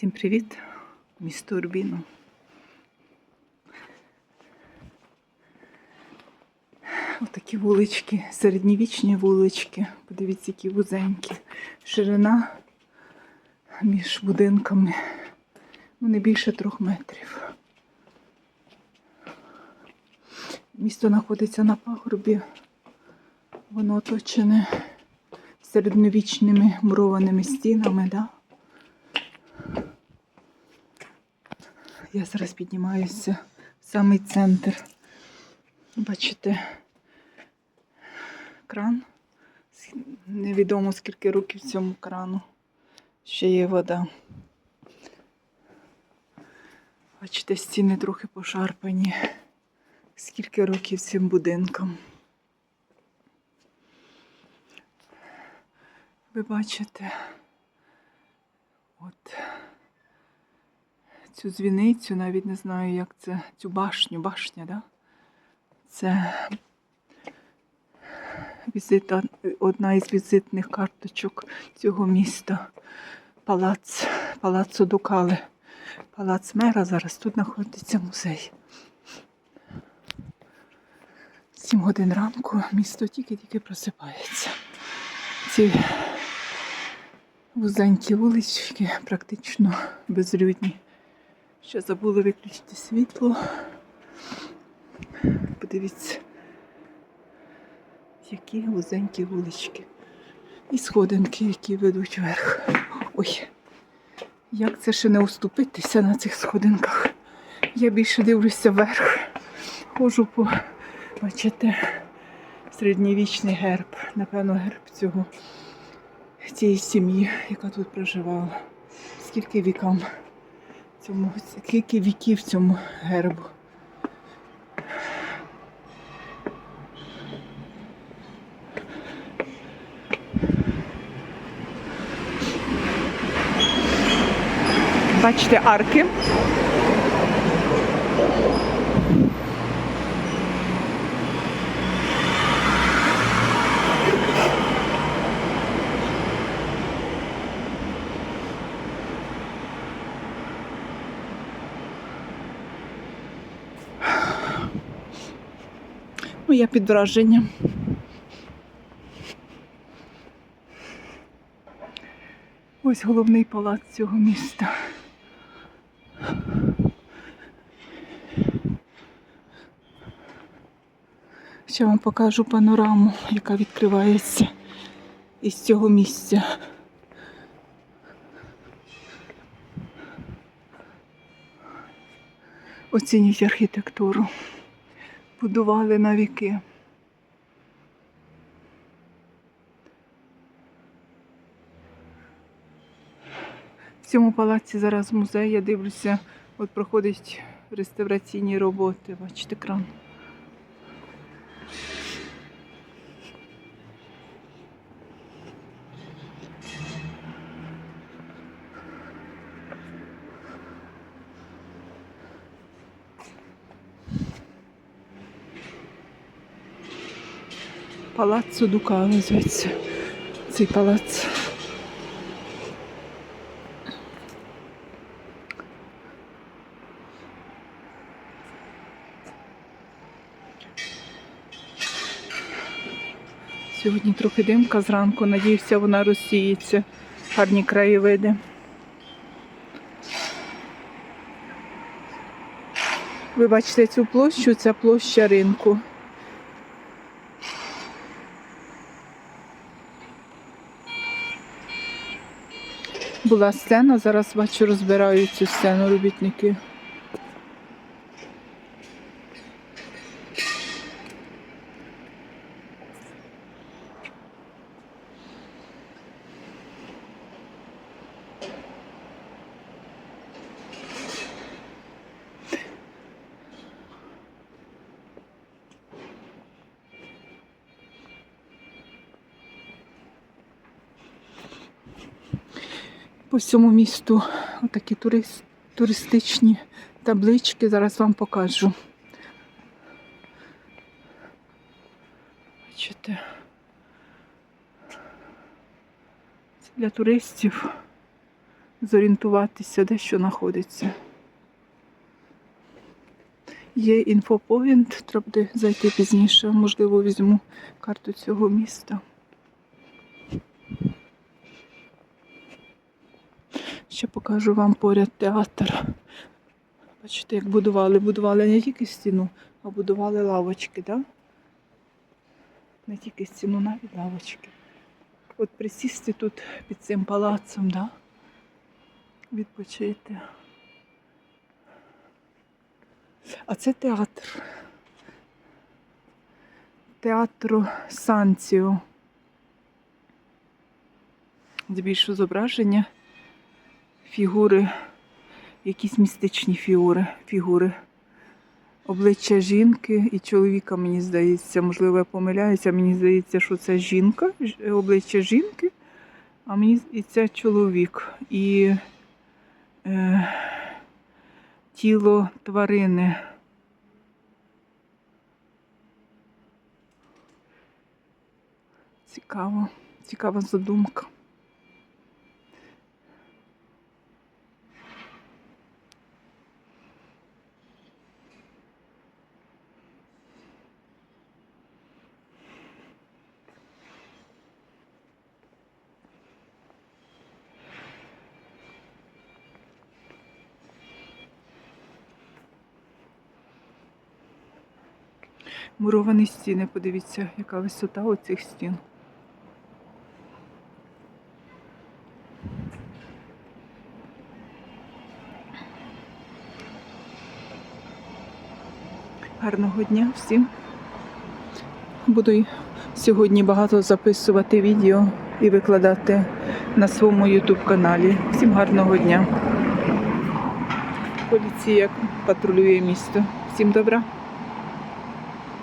Всім привіт, місто Урбіно. Отакі вулички, середньовічні вулички. Подивіться, які вузенькі. Ширина між будинками. Ну, не більше трьох метрів. Місто знаходиться на пагорбі. Воно оточене середньовічними мурованими стінами, да? Я зараз піднімаюся в самий центр. Бачите, кран. Невідомо скільки років цьому крану. Ще є вода. Бачите, стіни трохи пошарпані. Скільки років цим будинкам. Ви бачите, от цю дзвіницю, навіть не знаю, як це, цю башню, башня, да? Це візита, одна із візитних карточок цього міста. Палац, палацу Дукали. Палац мера зараз тут знаходиться музей. Сім годин ранку місто тільки-тільки просипається. Ці вузенькі вулички практично безлюдні. Ще забули виключити світло. Подивіться, які вузенькі вулички. І сходинки, які ведуть вверх. Ой, як це ще не уступитися на цих сходинках? Я більше дивлюся вверх. Ходжу по, бачите, середньовічний герб. Напевно, герб цього цієї сім'ї, яка тут проживала. Скільки вікам цьому, скільки віків цьому гербу. Бачите арки. Ну, я під враженням. Ось головний палац цього міста. Ще вам покажу панораму, яка відкривається із цього місця. Оцініть архітектуру. Будували на віки. В цьому палаці зараз музей, я дивлюся, от проходить реставраційні роботи. Бачите, кран. Палаццо Дукало зветься. Цей палац. Сьогодні трохи димка зранку, надіюся, вона розсіється. Гарні краєвиди. Ви бачите цю площу, це площа ринку. Була сцена, зараз бачу, розбирають цю сцену робітники. По всьому місту отакі турист, туристичні таблички. Зараз вам покажу. Бачите? Це для туристів. зорієнтуватися, де що знаходиться. Є інфопоінт, треба буде зайти пізніше. Можливо, візьму карту цього міста. Ще покажу вам поряд театр. Бачите, як будували. Будували не тільки стіну, а будували лавочки? Да? Не тільки стіну, навіть лавочки. От присісти тут під цим палацом, да? відпочити. А це театр. Театру Санціо. Збільшу зображення, фігури, якісь містичні фігури, фігури. Обличчя жінки і чоловіка, мені здається, можливо, я помиляюся, мені здається, що це жінка, обличчя жінки, а мені і це чоловік. І е, тіло тварини. Цікаво, цікава задумка. Муровані стіни, подивіться, яка висота оцих стін. Гарного дня всім. Буду сьогодні багато записувати відео і викладати на своєму YouTube каналі. Всім гарного дня. Поліція патрулює місто. Всім добра.